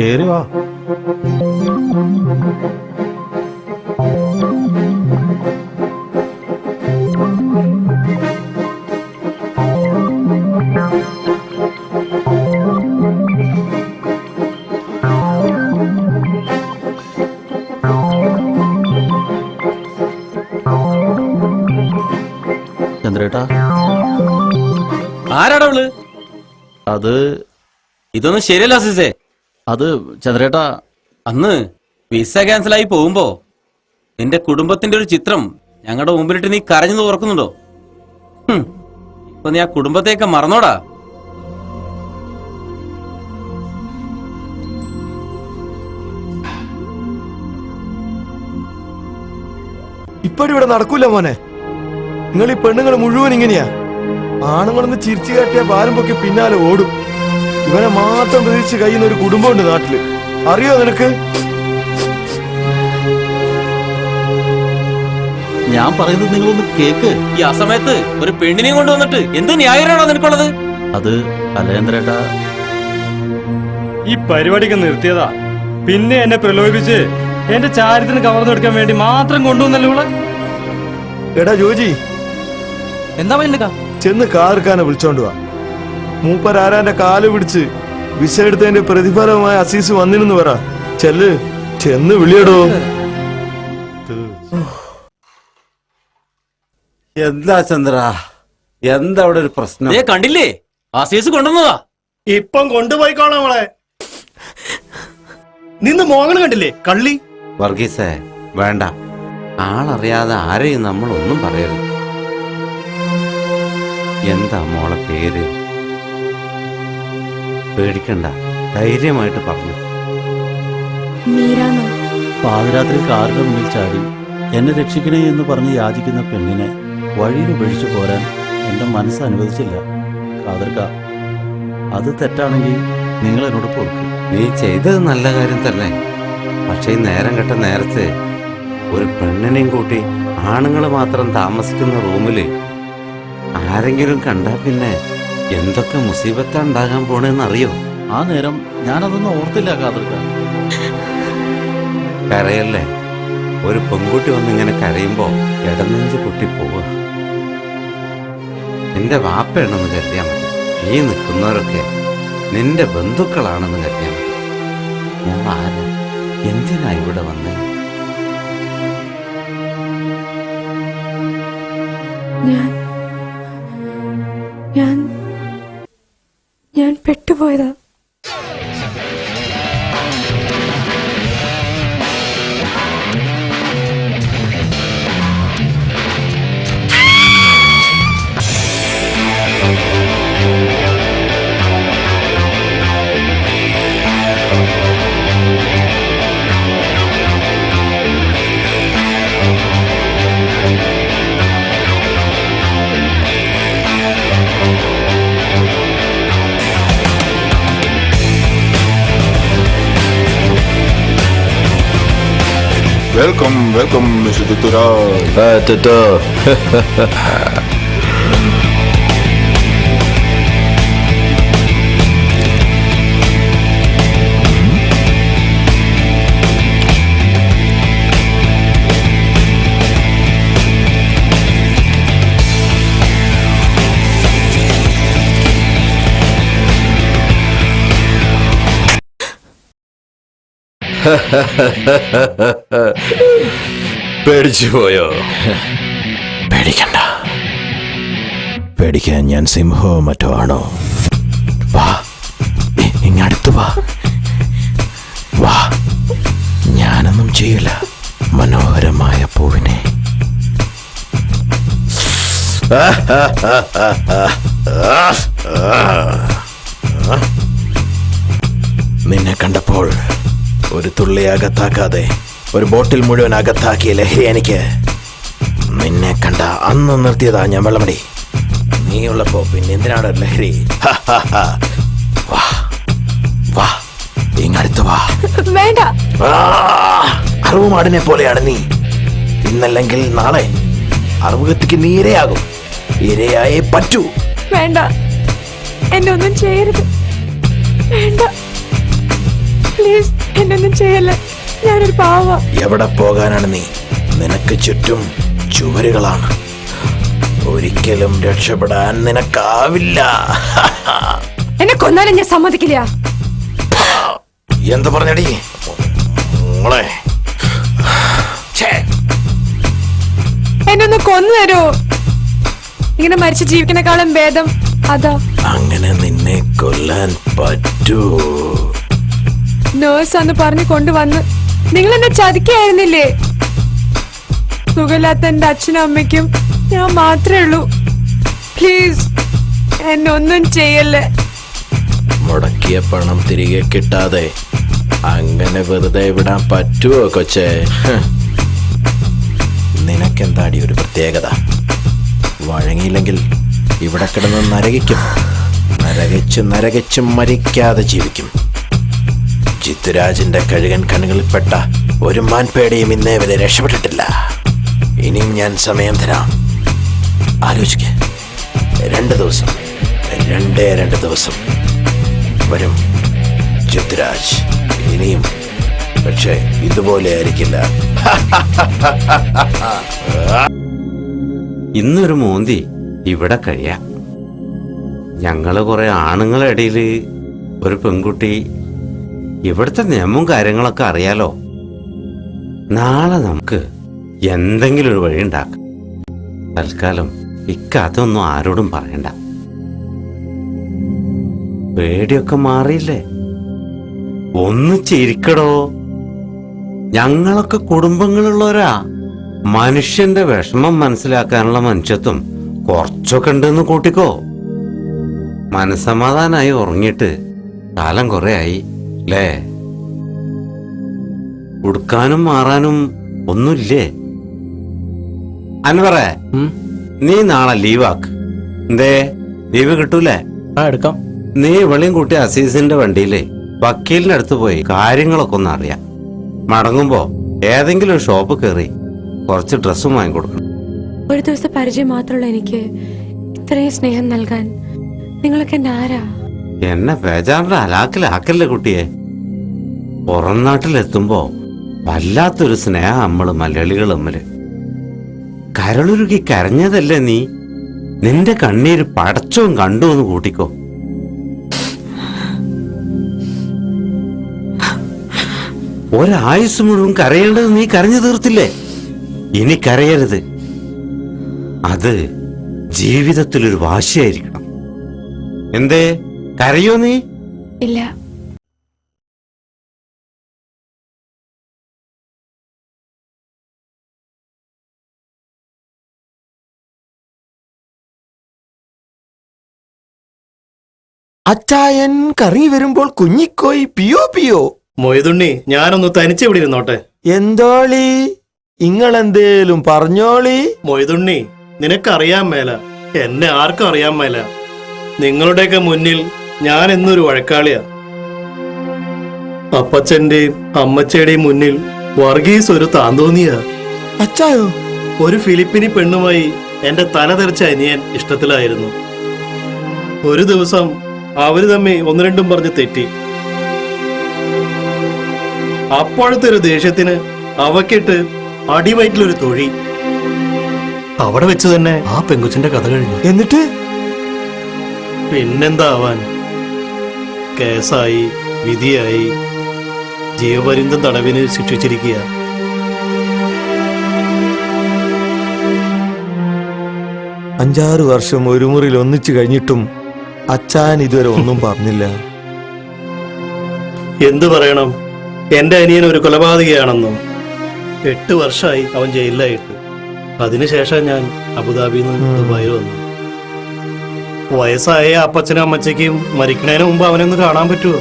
കേറി വാ. ചന്ദ്രേട്ടാ. ആരാടാ അത് ഇതൊന്നും ശരിയല്ല അസീസേ അത് ചന്ദ്രേട്ടാ അന്ന് വിസ ക്യാൻസലായി പോകുമ്പോ നിന്റെ കുടുംബത്തിന്റെ ഒരു ചിത്രം ഞങ്ങളുടെ മുമ്പിലിട്ട് നീ കരഞ്ഞു ഓർക്കുന്നുണ്ടോ? ഹും, ഇപ്പൊ നീ ആ കുടുംബത്തെയൊക്കെ മറന്നോടാ. ഇപ്പഴും ഇവിടെ നടക്കൂല മോനെ. നിങ്ങൾ ഈ പെണ്ണുങ്ങൾ മുഴുവൻ ഇങ്ങനെയാ. ആണുങ്ങളൊന്ന് ചിരിച്ചു കാട്ടിയ ഭാരം പൊക്കി പിന്നാലെ ഓടും. ഇവനെ മാത്രം പ്രതീക്ഷിച്ച് കഴിയുന്ന ഒരു കുടുംബമുണ്ട് നാട്ടിൽ. അറിയോ നിനക്ക്? ഞാൻ പറയുന്നത് നിങ്ങളൊന്ന് കേക്ക്. ഈ ആ സമയത്ത് ഒരു പെണ്ണിനെയും കൊണ്ടുവന്നിട്ട് എന്ത് ന്യായമാണോ നിനക്കുള്ളത്? അത് അലേന്ദ്രേട്ടാ ഈ പരിപാടിക്ക് നിർത്തിയതാ. പിന്നെ എന്നെ പ്രലോഭിച്ച് എന്റെ ചാരിത്രത്തിന് കവർന്നെടുക്കാൻ വേണ്ടി മാത്രം കൊണ്ടുവന്നല്ലോ എടാ ജോജി. എന്താ വേണ്ടക്ക ചെന്ന് കാർക്കാനെ വിളിച്ചോണ്ട് വാ. മൂപ്പരാരാന്റെ കാൽ പിടിച്ച് വിസ എടുത്തതിന്റെ പ്രതിഫലമായ അസീസ് വന്നിരുന്നു പറ. ചെല്ല് ചെന്ന് വിളിയടോ. എന്താ ചന്ദ്ര? എന്താ അവിടെ ഒരു പ്രശ്നം? ഏ കണ്ടില്ലേ? അസീസ് കൊണ്ടുവന്നതാ. ഇപ്പം കൊണ്ടുപോയിക്കോളാം അവളെ നിന്ന് മോഹനം കണ്ടില്ലേ? കള്ളി? വർഗീസേ വേണ്ട. ആളറിയാതെ ആരെയും നമ്മളൊന്നും പറയരുത്. എന്താ മോളെ പേര്? പേടിക്കണ്ട. ധൈര്യമായിട്ട് പറഞ്ഞു. മീരാന്നോ പാതിരാത്രി കാറിന്റെ മുന്നിൽ ചാടി. എന്നെ രക്ഷിക്കണേ എന്ന് പറഞ്ഞ് യാചിക്കുന്ന പെണ്ണിനെ വഴിയിൽ ഉപേക്ഷിച്ചു പോരാൻ എന്റെ മനസ്സ് അനുവദിച്ചില്ല. കാതർക്ക അത് തെറ്റാണെങ്കിൽ നിങ്ങൾ എന്നോട് പൊറുക്കും. നീ ചെയ്തത് നല്ല കാര്യം തന്നെ. പക്ഷേ ഈ നേരം കെട്ട നേരത്തെ ഒരു പെണ്ണിനെയും കൂട്ടി ആണുങ്ങൾ മാത്രം താമസിക്കുന്ന റൂമിൽ ആരെങ്കിലും കണ്ടാൽ പിന്നെ എന്തൊക്കെ മുസീബത്താ ഉണ്ടാകാൻ പോണെന്നറിയോ? ആ നേരം ഞാനതൊന്നും ഓർത്തില്ല കാതൃക കരയല്ലേ? ഒരു പെൺകുട്ടി വന്നിങ്ങനെ കരയുമ്പോ ഇടനെഞ്ച് പൊട്ടിപ്പോവുക നിന്റെ വാപ്പയാണെന്ന് കരുതിയാ മതി. ഈ നിൽക്കുന്നവരൊക്കെ നിന്റെ ബന്ധുക്കളാണെന്ന് കരുതിയാ മതി. ഞാൻ ആരാ? എന്തിനാ ഇവിടെ വന്നേ? Welcome, welcome, Mr. Tutura. Uh, പേടിച്ചു പോയോ പേടിക്കണ്ട. പേടിക്കാൻ ഞാൻ സിംഹോ മറ്റോ ആണോ? വാ. ഇങ്ങടുത്ത് വാ. വാ. ഞാനൊന്നും ചെയ്യില്ല. മനോഹരമായ പൂവിനെ. നിന്നെ കണ്ടപ്പോൾ ഒരു തുള്ളി അകത്താക്കാതെ ഒരു ബോട്ടിൽ മുഴുവൻ അകത്താക്കിയ ലഹരി എനിക്ക് നിന്നെ കണ്ട അന്ന് നിർത്തിയതാ ഞാൻ വെള്ളമടി. നീ ഉള്ളപ്പോ പിന്നെ എന്തിനാണ് ലഹരി. വാ വാ ഇങ്ങടുത്ത് വാ. വേണ്ട. അറുവുമാടിനെ പോലെയാണ് നീ. ഇന്നല്ലെങ്കിൽ നാളെ അറുപത്തിക്ക് നീ ഇരയാകും ഇരയായേ പറ്റൂ. വേണ്ട. എന്നെ ഒന്നും ചെയ്യരുത്. വേണ്ട. പ്ലീസ് എന്നൊന്നും ചെയ്യല്ലേ. ഞാനൊരു പാവ. എവിടെ പോകാനാണ് നീ? നിനക്ക് ചുറ്റും ചുവരുകളാണ്. ഒരിക്കലും രക്ഷപ്പെടാൻ നിനക്കാവില്ല. എന്നെ കൊന്നാലും ഞാൻ സമ്മതിക്കില്ല. എന്താ പറഞ്ഞടി? മോളെ. എന്നൊന്ന് കൊന്നു തരോ. ഇങ്ങനെ മരിച്ചു ജീവിക്കണേക്കാളും ഭേദം അതാ. അങ്ങനെ നിന്നെ കൊല്ലാൻ പറ്റൂ. നേഴ്സ് അന്ന് പറഞ്ഞു കൊണ്ടുവന്ന്. നിങ്ങൾ എന്നെ ചതിക്കായിരുന്നില്ലേ? സുഖമില്ലാത്ത എന്റെ അച്ഛനും അമ്മയ്ക്കും ഞാൻ മാത്രമേ ഉള്ളൂ. പ്ലീസ് എന്നൊന്നും ചെയ്യല്ലേ? മുടക്കിയ പണം തിരികെ കിട്ടാതെ അങ്ങനെ വെറുതെ വിടാൻ പറ്റുമോ കൊച്ചേ. നിനക്കെന്താടി ഒരു പ്രത്യേകത? വഴങ്ങിയില്ലെങ്കിൽ ഇവിടെ കിടന്ന് നരകിക്കും. നരകിച്ച് നരകിച്ച് മരിക്കാതെ ജീവിക്കും. ജിത്തുരാജിന്റെ കഴുകൻ കണ്ണുകളിൽപ്പെട്ട ഒരു മാൻപേടയും ഇന്നേ വരെ രക്ഷപ്പെട്ടിട്ടില്ല. ഇനിയും ഞാൻ സമയം തരാം. ആലോചിക്ക. രണ്ട് ദിവസം. രണ്ടേ രണ്ട് ദിവസം. വരും ജിത്തുരാജ് ഇനിയും. പക്ഷേ ഇതുപോലെ ആയിരിക്കില്ല. ഇന്നൊരു മോന്തി ഇവിടെ കഴിയാം. ഞങ്ങൾ കുറെ ആണുങ്ങളുടെ ഇടയിൽ ഒരു പെൺകുട്ടി ഇവിടുത്തെ നിയമവും കാര്യങ്ങളൊക്കെ അറിയാലോ? നാളെ നമുക്ക് എന്തെങ്കിലും ഒരു വഴി ഉണ്ടാക്കാം. തൽക്കാലം ഇക്കാത്തൊന്നും ആരോടും പറയണ്ട. പേടിയൊക്കെ മാറിയില്ലേ? ഒന്ന് ചിരിക്കടോ. ഞങ്ങളൊക്കെ കുടുംബങ്ങളുള്ളവരാ. മനുഷ്യന്റെ വിഷമം മനസ്സിലാക്കാനുള്ള മനുഷ്യത്വം കുറച്ചൊക്കെ ഉണ്ടെന്ന് കൂട്ടിക്കോ. മനസമാധാനായി ഉറങ്ങിയിട്ട് കാലം കുറെ ആയി. ലേ ഉടുക്കാനും മാറാനും ഒന്നുമില്ലേ? അൻവറെ നീ നാളെ ലീവാക്ക്. എന്തേ ലീവ് കിട്ടൂലേ? ആ എടുക്കാം. നീ ഇവളെയും കൂട്ടി അസീസിന്റെ വണ്ടിയിലെ വക്കീലിന്റെ അടുത്ത് പോയി കാര്യങ്ങളൊക്കെ ഒന്ന് അറിയാം. മടങ്ങുമ്പോ ഏതെങ്കിലും ഒരു ഷോപ്പ് കയറി കുറച്ച് ഡ്രസ്സും വാങ്ങിക്കൊടുക്കണം. ഒരു ദിവസത്തെ പരിചയം മാത്രമുള്ള എനിക്ക് ഇത്രയും സ്നേഹം നൽകാൻ നിങ്ങളൊക്കെ എന്നെ ആരാ എന്നെ ബേജാറിന്റെ അലാക്കിലാക്കല്ലേ കുട്ടിയെ. പുറം നാട്ടിലെത്തുമ്പോ വല്ലാത്തൊരു സ്നേഹ നമ്മൾ മലയാളികൾ അമ്മൽ കരളുരുകി കരഞ്ഞതല്ലേ നീ? നിന്റെ കണ്ണീര് പടച്ചവും കണ്ടു എന്ന് കൂട്ടിക്കോ. ഒരായുസ് മുഴുവൻ കരയേണ്ടത് നീ കരഞ്ഞു തീർത്തില്ലേ? ഇനി കരയരുത്. അത് ജീവിതത്തിലൊരു വാശിയായിരിക്കണം. എന്തേ? കരയോ നീ? ഇല്ല. അച്ചായൻ കറി വരുമ്പോൾ കുഞ്ഞിക്കോയി പിയോ പിയോ? മൊയ്തുണ്ണി ഞാനൊന്ന് തനിച്ച് ഇവിടെ ഇരുന്നോട്ടെ. എന്തോളി? ഇങ്ങളെന്തേലും പറഞ്ഞോളി. മൊയ്തുണ്ണി നിനക്കറിയാൻ മേല. എന്നെ ആർക്കും അറിയാൻ മേല. നിങ്ങളുടെയൊക്കെ മുന്നിൽ ഞാൻ എന്നൊരു വഴക്കാളിയാ. അപ്പച്ചന്റെയും അമ്മച്ചയുടെയും മുന്നിൽ വർഗീസ് ഒരു താന്തോന്നിയാ. അച്ചായോ? ഒരു ഫിലിപ്പിനി പെണ്ണുമായി എന്റെ തല തെറിച്ച അനിയൻ ഇഷ്ടത്തിലായിരുന്നു. ഒരു ദിവസം അവർ തമ്മിൽ ഒന്ന് രണ്ടും പറഞ്ഞ് തെറ്റി. അപ്പോഴത്തെ ഒരു ദേഷ്യത്തിന് അവക്കിട്ട് അടിവയറ്റിലൊരു തൊഴി. അവിടെ വെച്ച് തന്നെ ആ പെങ്കുച്ചിന്റെ കഥ കഴിഞ്ഞു. എന്നിട്ട്? പിന്നെന്താവാൻ? കേസായി വിധിയായി ജീവപര്യന്തം തടവിന് ശിക്ഷിച്ചിരിക്കുക അഞ്ചാറ് വർഷം ഒരു മുറിയിൽ ഒന്നിച്ചു കഴിഞ്ഞിട്ടും അച്ചാൻ ഇതുവരെ ഒന്നും പറഞ്ഞില്ല. എന്തു പറയണം? എന്റെ അനിയൻ ഒരു കൊലപാതകയാണെന്നും എട്ട് വർഷമായി അവൻ ജയിലിലായിട്ട്. അതിനുശേഷം ഞാൻ അബുദാബിയിൽ നിന്ന് ദുബായിൽ വന്നു. വയസ്സായ അപ്പച്ചനും അമ്മച്ചയ്ക്കും മരിക്കണതിന് മുമ്പ് അവനൊന്ന് കാണാൻ പറ്റുമോ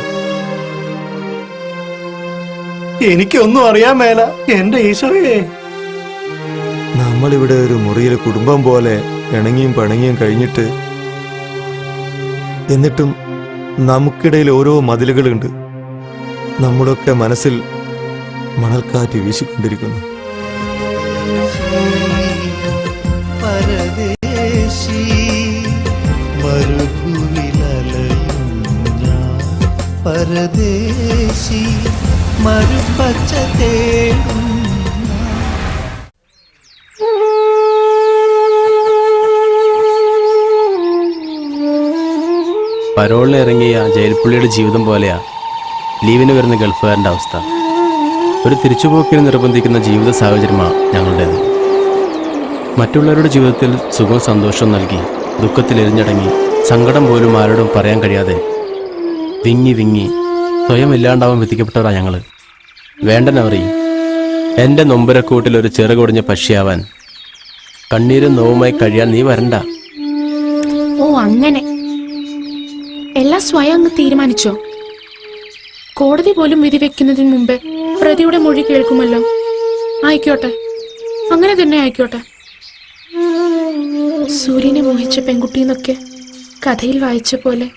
എനിക്കൊന്നും അറിയാൻ മേല എന്റെ ഈശോയെ. നമ്മളിവിടെ ഒരു മുറിയിൽ കുടുംബം പോലെ ഇണങ്ങിയും പണങ്ങിയും കഴിഞ്ഞിട്ട് എന്നിട്ടും നമുക്കിടയിൽ ഓരോ മതിലുകളുണ്ട്. നമ്മുടെയൊക്കെ മനസ്സിൽ മണൽക്കാറ്റ് വീശിക്കൊണ്ടിരിക്കുന്നു. പരദേശി മറുപച്ച പരദേശി മരുപ്പച്ച തേടും പരോളിൽ ഇറങ്ങിയ ജയിൽപ്പുള്ളിയുടെ ജീവിതം പോലെയാ ലീവിന് വരുന്ന ഗൾഫുകാരന്റെ അവസ്ഥ. ഒരു തിരിച്ചുപോക്കിന് നിർബന്ധിക്കുന്ന ജീവിത സാഹചര്യമാണ് ഞങ്ങളുടേത്. മറ്റുള്ളവരുടെ ജീവിതത്തിൽ സുഖവും സന്തോഷവും നൽകി ദുഃഖത്തിൽ എരിഞ്ഞടങ്ങി സങ്കടം പോലും ആരോടും പറയാൻ കഴിയാതെ വിങ്ങി വിങ്ങി സ്വയം ഇല്ലാണ്ടാവാൻ വിധിക്കപ്പെട്ടവരാ ഞങ്ങൾ വേണ്ടനവറി എന്റെ നൊമ്പരക്കൂട്ടിൽ ഒരു ചെറുകൊടിഞ്ഞ പക്ഷിയാവാൻ കണ്ണീരും നോവുമായി കഴിയാൻ നീ വരണ്ട. ഓ അങ്ങനെ. എല്ലാം സ്വയം അങ്ങ് തീരുമാനിച്ചോ? കോടതി പോലും വിധി വെക്കുന്നതിന് മുമ്പേ പ്രതിയുടെ മൊഴി കേൾക്കുമല്ലോ. ആയിക്കോട്ടെ. അങ്ങനെ തന്നെ ആയിക്കോട്ടെ. സൂര്യനെ മോഹിച്ച പെൺകുട്ടി എന്നൊക്കെ കഥയിൽ വായിച്ച പോലെ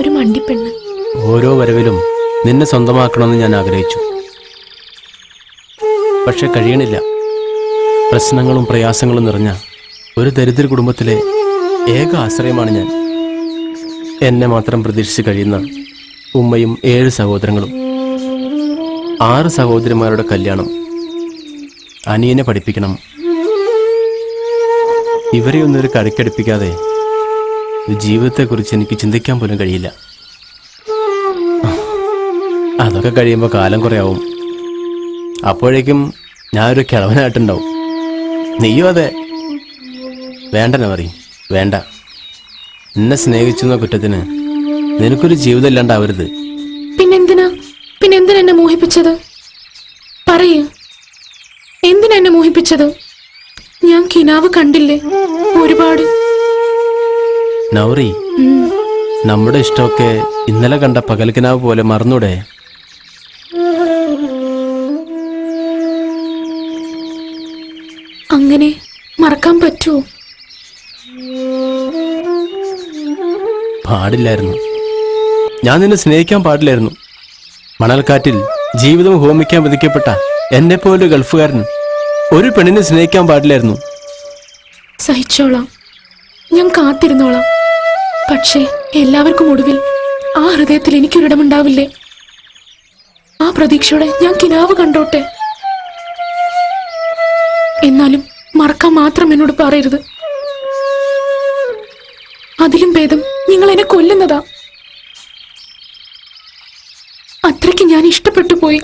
ഒരു മണ്ടിപ്പെണ്ണ്. ഓരോ വരവിലും നിന്നെ സ്വന്തമാക്കണമെന്ന് ഞാൻ ആഗ്രഹിച്ചു. പക്ഷെ കഴിയണില്ല. പ്രശ്നങ്ങളും പ്രയാസങ്ങളും നിറഞ്ഞ ഒരു ദരിദ്ര കുടുംബത്തിലെ ഏക ആശ്രയമാണ് ഞാൻ. എന്നെ മാത്രം പ്രതീക്ഷിച്ച് കഴിയുന്ന ഉമ്മയും ഏഴ് സഹോദരങ്ങളും ആറ് സഹോദരിമാരുടെ കല്യാണം അനിയനെ പഠിപ്പിക്കണം. ഇവരെ ഒന്നും ഒരു കരക്കടിപ്പിക്കാതെ ജീവിതത്തെക്കുറിച്ച് എനിക്ക് ചിന്തിക്കാൻ പോലും കഴിയില്ല. അതൊക്കെ കഴിയുമ്പോൾ കാലം കുറയാവും. അപ്പോഴേക്കും ഞാനൊരു കിളവനായിട്ടുണ്ടാവും. നെയ്യോ അതെ. വേണ്ട പറയും വേണ്ട. എന്നെ സ്നേഹിച്ചെന്ന കുറ്റത്തിന് നിനക്കൊരു ജീവിതം ഇല്ലാണ്ടാവരുത് പിന്നെന്തിനാ? പിന്നെന്തിനാ എന്നെ മോഹിപ്പിച്ചത്? പറയൂ. എന്തിനാ എന്നെ മോഹിപ്പിച്ചത്? ഞാൻ കിനാവ് കണ്ടില്ലേ? ഒരുപാട്. നൗറി നമ്മുടെ ഇഷ്ടമൊക്കെ ഇന്നലെ കണ്ട പകൽ പകൽക്കിനാവ് പോലെ മറന്നൂടെ? അങ്ങനെ മറക്കാൻ പറ്റുമോ പാടില്ലായിരുന്നു. ഞാൻ നിന്നെ സ്നേഹിക്കാൻ പാടില്ലായിരുന്നു. മണൽക്കാറ്റിൽ ജീവിതം ഹോമിക്കാൻ വിധിക്കപ്പെട്ട എന്നെ പോലെ ഗൾഫുകാരൻ ഒരു പെണ്ണിനെ സ്നേഹിക്കാൻ പാടില്ലായിരുന്നു. സഹിച്ചോളാം. ഞാൻ കാത്തിരുന്നോളാം. പക്ഷേ എല്ലാവർക്കും ഒടുവിൽ ആ ഹൃദയത്തിൽ എനിക്കൊരിടമുണ്ടാവില്ലേ? ആ പ്രതീക്ഷയോടെ ഞാൻ കിനാവ് കണ്ടോട്ടെ? എന്നാലും മറക്കാൻ മാത്രം എന്നോട് പറയരുത്. അതിലും ഭേദം നിങ്ങൾ എന്നെ കൊല്ലുന്നതാ. അത്രയ്ക്ക് ഞാൻ ഇഷ്ടപ്പെട്ടു പോയി.